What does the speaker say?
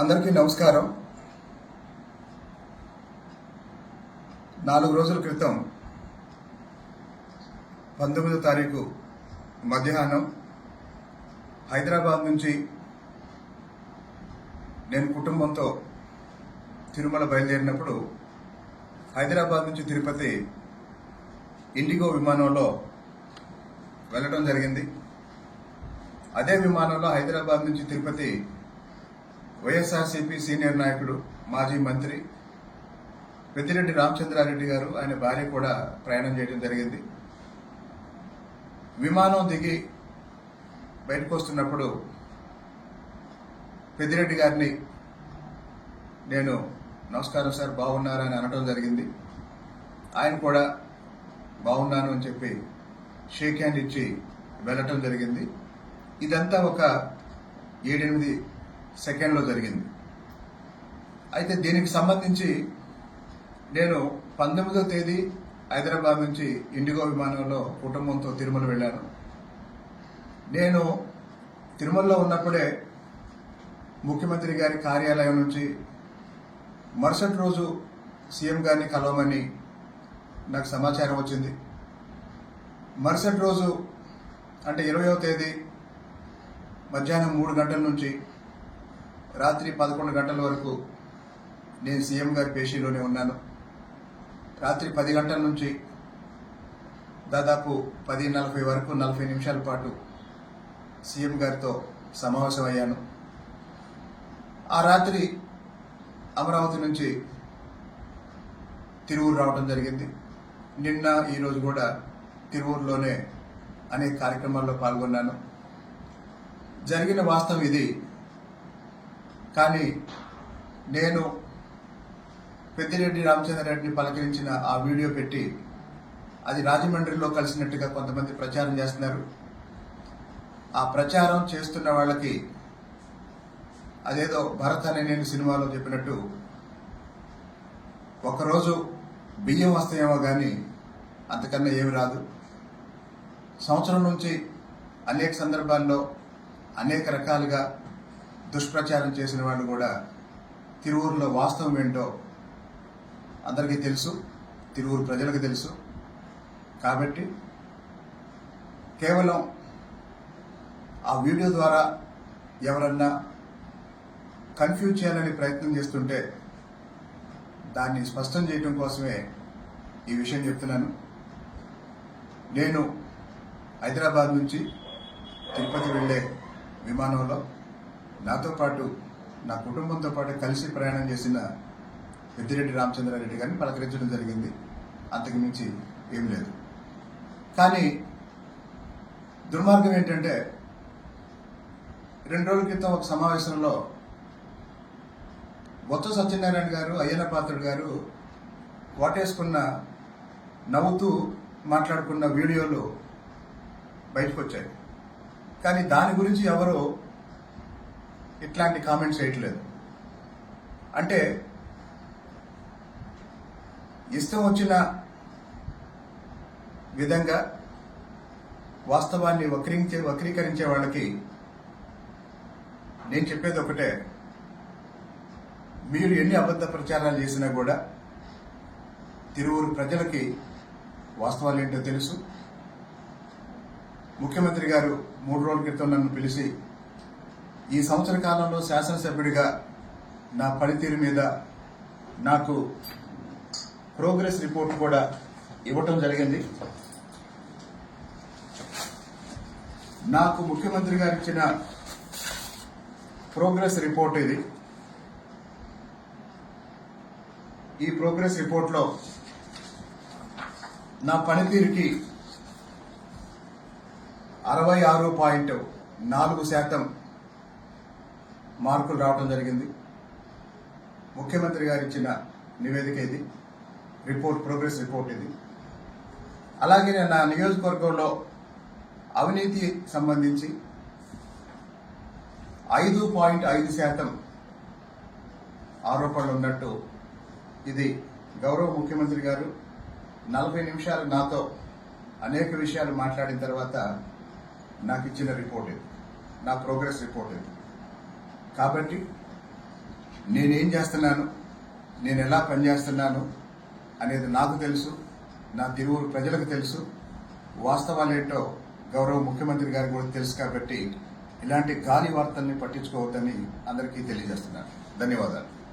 అందరికీ నమస్కారం. నాలుగు రోజుల క్రితం పంతొమ్మిదో తారీఖు మధ్యాహ్నం హైదరాబాద్ నుంచి నేను కుటుంబంతో తిరుమల బయలుదేరినప్పుడు హైదరాబాద్ నుంచి తిరుపతి ఇండిగో విమానంలో వెళ్ళడం జరిగింది. అదే విమానంలో హైదరాబాద్ నుంచి తిరుపతి వైఎస్ఆర్సీపీ సీనియర్ నాయకుడు మాజీ మంత్రి పెద్దిరెడ్డి రామచంద్రారెడ్డి గారు ఆయన భార్య కూడా ప్రయాణం చేయడం జరిగింది. విమానం దిగి బయటకు వస్తున్నప్పుడు పెద్దిరెడ్డి గారిని నేను నమస్కారం సార్ బాగున్నారా? అని అనడం జరిగింది. ఆయన కూడా బాగున్నాను అని చెప్పి షేక్ హ్యాండ్ ఇచ్చి వెళ్ళటం జరిగింది. ఇదంతా ఒక ఏడెనిమిది సెకండ్లో జరిగింది. అయితే దీనికి సంబంధించి నేను పంతొమ్మిదో తేదీ హైదరాబాద్ నుంచి ఇండిగో విమానంలో కుటుంబంతో తిరుమల వెళ్ళాను. నేను తిరుమలలో ఉన్నప్పుడే ముఖ్యమంత్రి గారి కార్యాలయం నుంచి మరుసటి రోజు సీఎం గారిని కలవమని నాకు సమాచారం వచ్చింది. మరుసటి రోజు అంటే ఇరవయో తేదీ మధ్యాహ్నం మూడు గంటల నుంచి రాత్రి పదకొండు గంటల వరకు నేను సీఎం గారి పేషీలోనే ఉన్నాను. రాత్రి పది గంటల నుంచి దాదాపు పది నలభై వరకు నలభై నిమిషాల పాటు సీఎం గారితో సమావేశం అయ్యాను. ఆ రాత్రి అమరావతి నుంచి తిరువురు రావడం జరిగింది. నిన్న ఈరోజు కూడా తిరువురులోనే అనేక కార్యక్రమాల్లో పాల్గొన్నాను. జరిగిన వాస్తవం ఇది. కానీ నేను పెద్దిరెడ్డి రామచంద్ర రెడ్డిని పలకరించిన ఆ వీడియో పెట్టి అది రాజమండ్రిలో కలిసినట్టుగా కొంతమంది ప్రచారం చేస్తున్నారు. ఆ ప్రచారం చేస్తున్న వాళ్ళకి అదేదో భరత్ అనే నేను సినిమాలో చెప్పినట్టు ఒకరోజు బియ్యం వస్తాయేమో కానీ అంతకన్నా ఏమి రాదు. సంవత్సరం నుంచి అనేక సందర్భాల్లో అనేక రకాలుగా దుష్ప్రచారం చేసిన వాళ్ళు కూడా తిరువురులో వాస్తవం ఏంటో అందరికీ తెలుసు తిరువురు ప్రజలకు తెలుసు. కాబట్టి కేవలం ఆ వీడియో ద్వారా ఎవరన్నా కన్ఫ్యూజ్ చేయాలని ప్రయత్నం చేస్తుంటే దాన్ని స్పష్టం చేయడం కోసమే ఈ విషయం చెప్తున్నాను. నేను హైదరాబాద్ నుంచి తిరుపతి వెళ్ళే విమానంలో నాతో పాటు నా కుటుంబంతో పాటు కలిసి ప్రయాణం చేసిన పెద్దిరెడ్డి రామచంద్రారెడ్డి గారిని పలకరించడం జరిగింది. అంతకు మించి ఏం లేదు. కానీ దుర్మార్గం ఏంటంటే రెండు రోజుల క్రితం ఒక సమావేశంలో బొత్స సత్యనారాయణ గారు అయ్యన పాత్రుడు గారు వాటేసుకున్న నవ్వుతూ మాట్లాడుకున్న వీడియోలు బయటకు వచ్చాయి. కానీ దాని గురించి ఎవరు ఇట్లాంటి కామెంట్స్ చేయట్లేదు అంటే ఇష్టం వచ్చిన విధంగా వాస్తవాన్ని వక్రీకరించే వక్రీకరించే వాళ్ళకి నేను చెప్పేది ఒకటే. మీరు ఎన్ని అబద్ధ ప్రచారాలు చేసినా కూడా తిరువురు ప్రజలకి వాస్తవాలు ఏంటో తెలుసు. ముఖ్యమంత్రి గారు మూడు రోజుల క్రితం నన్ను పిలిచి ఈ సంవత్సర కాలంలో శాసనసభ్యుడిగా నా పనితీరు మీద నాకు ప్రోగ్రెస్ రిపోర్ట్ కూడా ఇవ్వటం జరిగింది. నాకు ముఖ్యమంత్రి గారు ఇచ్చిన ప్రోగ్రెస్ రిపోర్ట్ ఇది. ఈ ప్రోగ్రెస్ రిపోర్ట్లో నా పనితీరుకి అరవై ఆరు పాయింట్ నాలుగు శాతం మార్కులు రావడం జరిగింది. ముఖ్యమంత్రి గారు ఇచ్చిన నివేదిక ఇది. రిపోర్ట్ ప్రోగ్రెస్ రిపోర్ట్ ఇది. అలాగే నేను నా నియోజకవర్గంలో అవినీతి సంబంధించి ఐదు పాయింట్ ఐదు శాతం ఆరోపణలు ఉన్నట్టు ఇది గౌరవ ముఖ్యమంత్రి గారు నలభై నిమిషాలు నాతో అనేక విషయాలు మాట్లాడిన తర్వాత నాకు ఇచ్చిన రిపోర్ట్ ఇది. నా ప్రోగ్రెస్ రిపోర్ట్ ఇది. కాబట్టి నేనేం చేస్తున్నాను? నేను ఎలా పనిచేస్తున్నాను? అనేది నాకు తెలుసు. నా తిరువురు ప్రజలకు తెలుసు. వాస్తవాలేంటో గౌరవ ముఖ్యమంత్రి గారికి కూడా తెలుసు కాబట్టి ఇలాంటి గాలి వార్తల్ని పట్టించుకోవద్దని అందరికీ తెలియజేస్తున్నాను. ధన్యవాదాలు.